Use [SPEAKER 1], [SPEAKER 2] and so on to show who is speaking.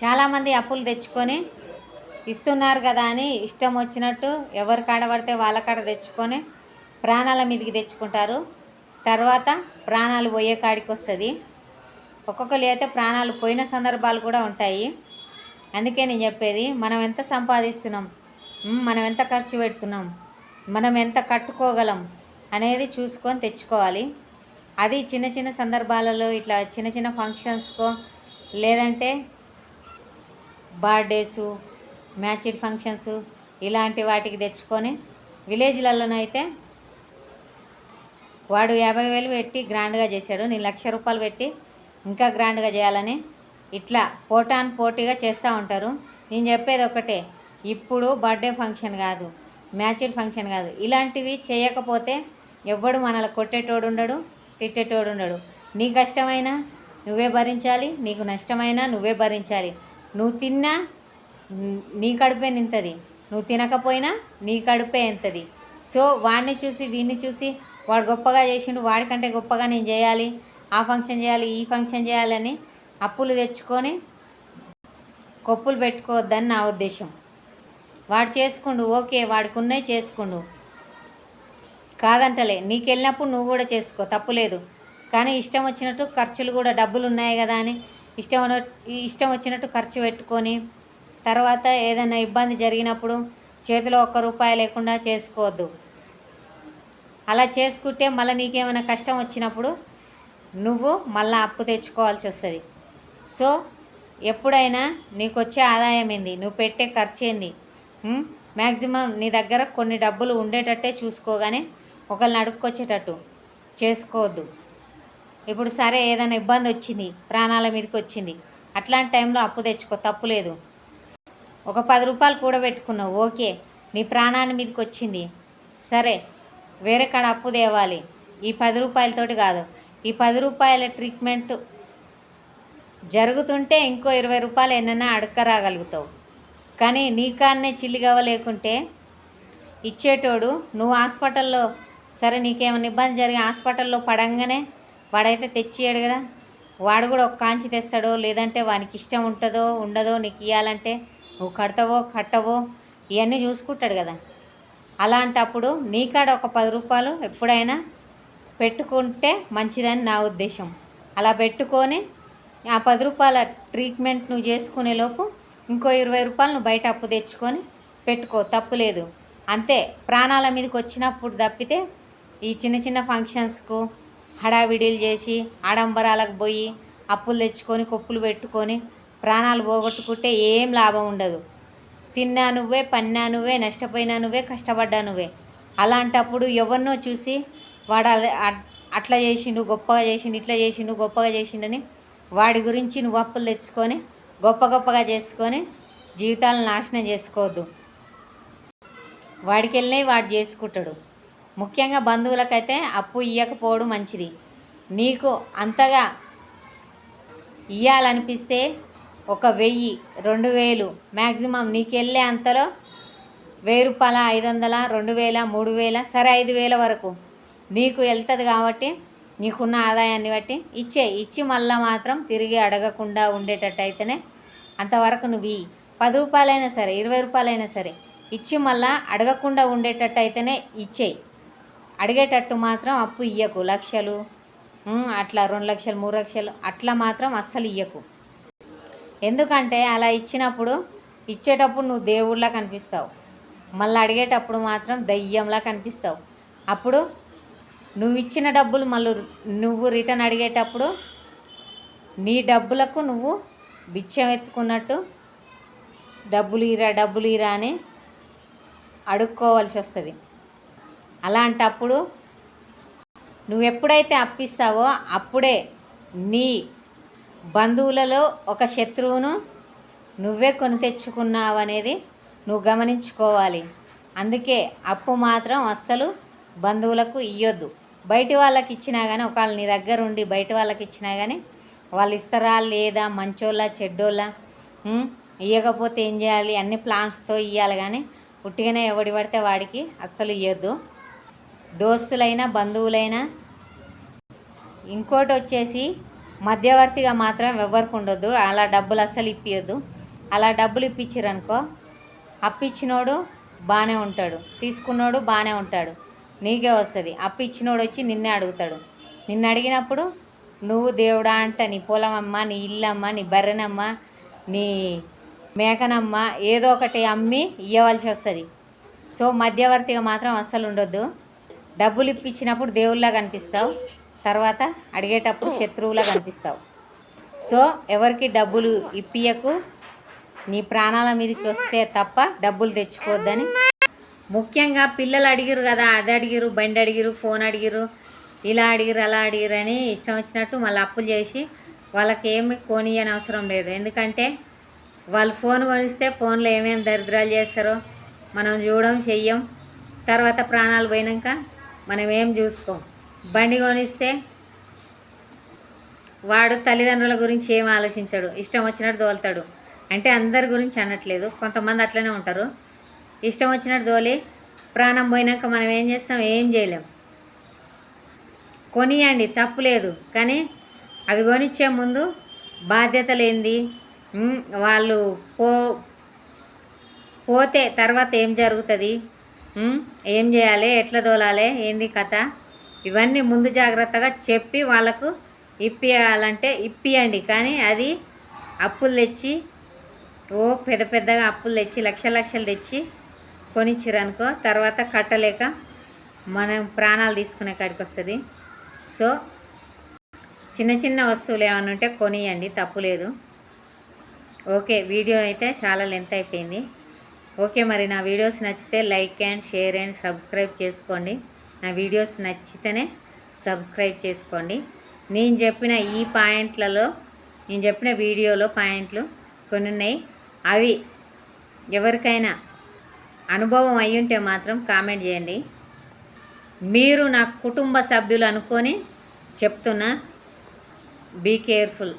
[SPEAKER 1] చాలామంది అప్పులు తెచ్చుకొని ఇస్తున్నారు కదా అని ఇష్టం వచ్చినట్టు ఎవరి కాడ పడితే వాళ్ళ కాడ తెచ్చుకొని ప్రాణాల మీదకి తెచ్చుకుంటారు. తర్వాత ప్రాణాలు పోయే కాడికి వస్తుంది. ఒక్కొక్కరు అయితే ప్రాణాలు పోయిన సందర్భాలు కూడా ఉంటాయి. అందుకే నేను చెప్పేది మనం ఎంత సంపాదిస్తున్నాం మనం ఎంత ఖర్చు పెడుతున్నాం మనం ఎంత కట్టుకోగలం అనేది చూసుకొని తెచ్చుకోవాలి. అది చిన్న చిన్న సందర్భాలలో ఇట్లా చిన్న చిన్న ఫంక్షన్స్కో లేదంటే బర్త్డేసు మ్యాచ్డ్ ఫంక్షన్స్ ఇలాంటి వాటికి తెచ్చుకొని విలేజ్లలోనైతే వాడు యాభై వేలు పెట్టి గ్రాండ్గా చేశాడు. నేను లక్ష రూపాయలు పెట్టి ఇంకా గ్రాండ్గా చేయాలని ఇట్లా పోటాన్ పోటీగా చేస్తూ ఉంటారు. నేను చెప్పేది ఒకటే ఇప్పుడు బర్త్డే ఫంక్షన్ కాదు మ్యాచ్డ్ ఫంక్షన్ కాదు. ఇలాంటివి చేయకపోతే ఎవ్వడు మనల్ని కొట్టేటోడు ఉండడు తిట్టేటోడు ఉండడు. నీ కష్టమైనా నువ్వే భరించాలి నీకు నష్టమైనా నువ్వే భరించాలి. నువ్వు తిన్నా నీ కడుపే నింతది. నువ్వు తినకపోయినా నీ కడుపే ఎంతది. సో వాడిని చూసి వీడిని చూసి వాడు గొప్పగా చేసిండు వాడికంటే గొప్పగా నేను చేయాలి ఆ ఫంక్షన్ చేయాలి ఈ ఫంక్షన్ చేయాలని అప్పులు తెచ్చుకొని కొప్పులు పెట్టుకోవద్దని నా ఉద్దేశం. వాడు చేసుకుండు ఓకే వాడికి ఉన్నాయి చేసుకుండు. కాదంటలే నీకు వెళ్ళినప్పుడు నువ్వు కూడా చేసుకో తప్పులేదు కానీ ఇష్టం వచ్చినట్టు ఖర్చులు కూడా డబ్బులు ఉన్నాయి కదా అని ఇష్టం ఇష్టం వచ్చినట్టు ఖర్చు పెట్టుకొని తర్వాత ఏదైనా ఇబ్బంది జరిగినప్పుడు చేతిలో ఒక్క రూపాయి లేకుండా చేసుకోవద్దు. అలా చేసుకుంటే మళ్ళీ నీకేమైనా కష్టం వచ్చినప్పుడు నువ్వు మళ్ళీ అప్పు తెచ్చుకోవాల్సి వస్తుంది. సో ఎప్పుడైనా నీకు వచ్చే ఆదాయం ఏంది? నువ్వు పెట్టే ఖర్చు ఏంది? మ్యాక్సిమం నీ దగ్గర కొన్ని డబ్బులు ఉండేటట్టే చూసుకోగానే ఒకళ్ళని అడుక్కొచ్చేటట్టు చేసుకోవద్దు. ఇప్పుడు సరే ఏదైనా ఇబ్బంది వచ్చింది ప్రాణాల మీదకి వచ్చింది అట్లాంటి టైంలో అప్పు తెచ్చుకో తప్పులేదు ఒక పది రూపాయలు కూడబెట్టుకున్నావు ఓకే నీ ప్రాణాన్ని మీదకి వచ్చింది. సరే వేరే కాడ అప్పు తేవాలి. ఈ పది రూపాయలతోటి కాదు ఈ పది రూపాయల ట్రీట్మెంట్ జరుగుతుంటే ఇంకో ఇరవై రూపాయలు ఎన్నైనా అడగరాగలుగుతావు కానీ నీ కాన్నే చిల్లిగవ్వ లేకుంటే ఇచ్చేటోడు నువ్వు హాస్పిటల్లో సరే నీకేమైనా ఇబ్బంది జరిగి హాస్పిటల్లో పడంగానే వాడైతే తెచ్చియాడు కదా. వాడు కూడా ఒక కాంచి తెస్తాడో లేదంటే వానికి ఇష్టం ఉంటుందో ఉండదో నీకు ఇవ్వాలంటే నువ్వు కడతావో కట్టవో ఇవన్నీ చూసుకుంటాడు కదా. అలాంటప్పుడు నీ కాడ ఒక పది రూపాయలు ఎప్పుడైనా పెట్టుకుంటే మంచిదని నా ఉద్దేశం. అలా పెట్టుకొని ఆ పది రూపాయల ట్రీట్మెంట్ నువ్వు చేసుకునే లోపు ఇంకో ఇరవై రూపాయలు నువ్వు బయట అప్పు తెచ్చుకొని పెట్టుకో తప్పులేదు అంతే ప్రాణాల మీదకి వచ్చినప్పుడు తప్పితే ఈ చిన్న చిన్న ఫంక్షన్స్కు హడావిడిలు చేసి ఆడంబరాలకు పోయి అప్పులు తెచ్చుకొని కొప్పులు పెట్టుకొని ప్రాణాలు పోగొట్టుకుంటే ఏం లాభం ఉండదు. తిన్నా నువ్వే పన్నా నువ్వే నష్టపోయినా నువ్వే కష్టపడ్డా నువ్వే. అలాంటప్పుడు ఎవరినో చూసి వాడు అట్- అట్లా చేసిండు గొప్పగా చేసిండు ఇట్లా చేసిండు గొప్పగా చేసిండని వాడి గురించి నువ్వు అప్పులు తెచ్చుకొని గొప్ప గొప్పగా చేసుకొని జీవితాలను నాశనం చేసుకోవద్దు. వాడికి వెళ్ళినవి వాడు చేసుకుంటాడు. ముఖ్యంగా బంధువులకైతే అప్పు ఇవ్వకపోవడం మంచిది. నీకు అంతగా ఇవ్వాలనిపిస్తే ఒక వెయ్యి రెండు వేలు మ్యాక్సిమం నీకు వెళ్ళే అంతలో వెయ్యి రూపాయల ఐదు వందల రెండు వేల మూడు వేల సరే ఐదు వేల వరకు నీకు వెళ్తుంది కాబట్టి నీకున్న ఆదాయాన్ని బట్టి ఇచ్చే ఇచ్చి మళ్ళీ మాత్రం తిరిగి అడగకుండా ఉండేటట్టు అయితేనే అంతవరకు నువ్వు ఇయ్యి. పది రూపాయలైనా సరే ఇరవై రూపాయలైనా సరే ఇచ్చి మళ్ళా అడగకుండా ఉండేటట్టు అయితేనే ఇచ్చేయి. అడిగేటట్టు మాత్రం అప్పు ఇయ్యకు లక్షలు అట్లా రెండు లక్షలు మూడు లక్షలు అట్లా మాత్రం అస్సలు ఇయ్యకు. ఎందుకంటే అలా ఇచ్చినప్పుడు ఇచ్చేటప్పుడు నువ్వు దేవుళ్ళ కనిపిస్తావు. మళ్ళీ అడిగేటప్పుడు మాత్రం దయ్యంలా కనిపిస్తావు. అప్పుడు నువ్వు ఇచ్చిన డబ్బులు మళ్ళీ నువ్వు రిటర్న్ అడిగేటప్పుడు నీ డబ్బులకు నువ్వు బిచ్చం ఎత్తుకున్నట్టు డబ్బులు ఇరా డబ్బులు ఇరా అని అడుక్కోవాల్సి వస్తుంది. అలాంటప్పుడు నువ్వు ఎప్పుడైతే అప్పిస్తావో అప్పుడే నీ బంధువులలో ఒక శత్రువును నువ్వే కొని తెచ్చుకున్నావు అనేది నువ్వు గమనించుకోవాలి. అందుకే అప్పు మాత్రం అస్సలు బంధువులకు ఇయ్యొద్దు. బయటి వాళ్ళకి ఇచ్చినా కానీ ఒకవేళ నీ దగ్గర ఉండి బయట వాళ్ళకి ఇచ్చినా కానీ వాళ్ళు ఇస్తారా లేదా మంచోళ్ళ చెడ్డోళ్ళ ఇవ్వకపోతే ఏం చేయాలి? అన్ని ప్లాన్స్తో ఇవ్వాలి కానీ ఉట్టిగానే ఎవడి పడితే వాడికి అస్సలు ఇవ్వద్దు దోస్తులైనా బంధువులైనా. ఇంకోటి వచ్చేసి మధ్యవర్తిగా మాత్రం ఎవరికి ఉండొద్దు అలా డబ్బులు అస్సలు ఇప్పియొద్దు. అలా డబ్బులు ఇప్పించారనుకో అప్పిచ్చినోడు బాగానే ఉంటాడు. తీసుకున్నోడు బాగానే ఉంటాడు. నీకే వస్తుంది. అప్పిచ్చినోడు వచ్చి నిన్నే అడుగుతాడు. నిన్ను అడిగినప్పుడు నువ్వు దేవుడా అంట నీ పొలమమ్మ నీ ఇల్లమ్మ నీ బర్రెనమ్మ నీ మేకనమ్మ ఏదో ఒకటి అమ్మి ఇవ్వవలసి వస్తుంది సో మధ్యవర్తిగా మాత్రం అస్సలు ఉండొద్దు డబ్బులు ఇప్పించినప్పుడు దేవుళ్ళగా కనిపిస్తావు. తర్వాత అడిగేటప్పుడు శత్రువులా కనిపిస్తావు. సో ఎవరికి డబ్బులు ఇప్పియకు నీ ప్రాణాల మీదకి వస్తే తప్ప డబ్బులు తెచ్చుకోవద్దని. ముఖ్యంగా పిల్లలు అడిగిరు కదా అది అడిగిరు బండి అడిగిరు ఫోన్ అడిగిరు ఇలా అడిగిరు అలా అడిగిరు అని ఇష్టం వచ్చినట్టు మళ్ళీ అప్పులు చేసి వాళ్ళకి ఏమి కొనియని అవసరం లేదు. ఎందుకంటే వాళ్ళు ఫోన్ కొనిస్తే ఫోన్లో ఏమేమి దరిద్రాలు చేస్తారో మనం చూడడం చెయ్యం. తర్వాత ప్రాణాలు పోయినాక మనం ఏం చూసుకోం. బండి కొనిస్తే వాడు తల్లిదండ్రుల గురించి ఏం ఆలోచించాడు. ఇష్టం వచ్చినట్టు దోలుతాడు అంటే అందరి గురించి అనట్లేదు. కొంతమంది అట్లనే ఉంటారు. ఇష్టం వచ్చినట్టు దోలి ప్రాణం పోయినాక మనం ఏం చేస్తాం? ఏం చేయలేం. కొనియండి. తప్పు లేదు. కానీ అవి కొనిచ్చే ముందు బాధ్యత లేనిది వాళ్ళు పో పోతే తర్వాత ఏం జరుగుతుంది? ఏం చేయాలి? ఎట్లా దోలాలి ఏంది కథ? ఇవన్నీ ముందు జాగ్రత్తగా చెప్పి వాళ్ళకు ఇప్పియాలంటే ఇప్పియండి. కానీ అది అప్పులు తెచ్చి ఓ పెద్ద పెద్దగా అప్పులు తెచ్చి లక్ష లక్షలు తెచ్చి కొనిచ్చిరనుకో తర్వాత కట్టలేక మనం ప్రాణాలు తీసుకునే కాడికి వస్తుంది. సో చిన్న చిన్న వస్తువులు ఏమైనా ఉంటే కొనియండి. తప్పులేదు ఓకే వీడియో అయితే చాలా లెంత్ అయిపోయింది. ఓకే మరి నా వీడియోస్ నచ్చితే like and share and subscribe చేసుకోండి. నా వీడియోస్ నచ్చితేనే సబ్స్క్రైబ్ చేసుకోండి. నేను చెప్పిన ఈ పాయింట్లలో నేను చెప్పిన వీడియోలో పాయింట్లు కొన్ని ఉన్నాయి. అవి ఎవరికైనా అనుభవం అయ్యుంటే మాత్రం కామెంట్ చేయండి. మీరు నా కుటుంబ సభ్యులు అనుకొని చెప్తున్నా బీ కేర్ఫుల్